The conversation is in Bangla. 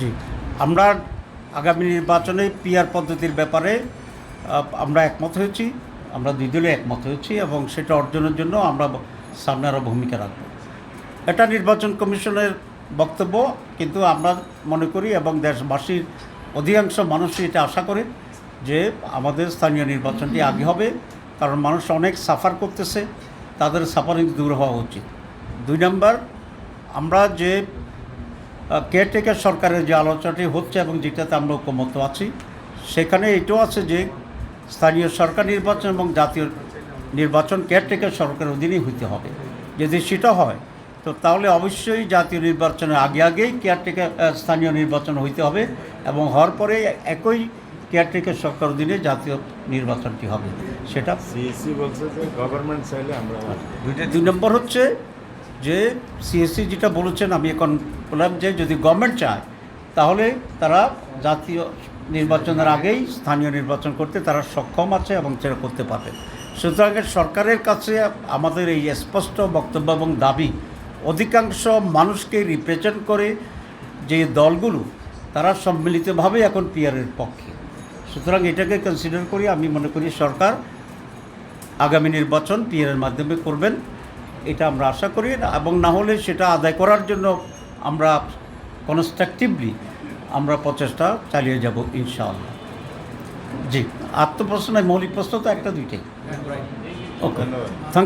জি। আমরা আগামী নির্বাচনে পিআর পদ্ধতির ব্যাপারে আমরা একমত হয়েছি, আমরা দুই দলে একমত হয়েছি এবং সেটা অর্জনের জন্য আমরা সামনে আরও ভূমিকা রাখব। এটা নির্বাচন কমিশনের বক্তব্য, কিন্তু আমরা মনে করি এবং দেশবাসীর অধিকাংশ মানুষই এটা আশা করে যে আমাদের স্থানীয় নির্বাচনটি আগে হবে, কারণ মানুষ অনেক সাফার করতেছে, তাদের সাফারিং দূর হওয়া উচিত। দুই নম্বর, আমরা যে কেয়ারটেকার সরকারের যে আলোচনাটি হচ্ছে এবং যেটাতে আমরা ঐক্যমত আছি সেখানে এটাও আছে যে স্থানীয় সরকার নির্বাচন এবং জাতীয় নির্বাচন কেয়ারটেকার সরকারের অধীনেই হইতে হবে। যদি সেটা হয় তো তাহলে অবশ্যই জাতীয় নির্বাচনের আগে আগেই কেয়ারটেকার স্থানীয় নির্বাচন হইতে হবে এবং হওয়ার পরে একই কেয়ারটেকার সরকার অধীনে জাতীয় নির্বাচনটি হবে। সেটা সিএসসি বলছে যে গভর্নমেন্ট চাইলে আমরা দুই নম্বর হচ্ছে যে সিএসসি যেটা বলেছেন, আমি এখন বললাম যে যদি গভর্নমেন্ট চায়, তাহলে তারা জাতীয় নির্বাচনের আগেই স্থানীয় নির্বাচন করতে তারা সক্ষম আছে এবং সেটা করতে পারবে। সুতরাং সরকারের কাছে আমাদের এই স্পষ্ট বক্তব্য এবং দাবি, অধিকাংশ মানুষকে রিপ্রেজেন্ট করে যে দলগুলো, তারা সম্মিলিতভাবে এখন পিয়ারের পক্ষে। সুতরাং এটাকে কনসিডার করি, আমি মনে করি সরকার আগামী নির্বাচন পিয়ারের মাধ্যমে করবেন। এটা আমরা আশা করি এবং না হলে সেটা আদায় করার জন্য আমরা কনস্ট্রাকটিভলি আমরা প্রচেষ্টা চালিয়ে যাব ইনশাআল্লাহ। জি আত্মপ্রশ্ন মৌলিক প্রশ্ন তো একটা দুইটাই। Okay thank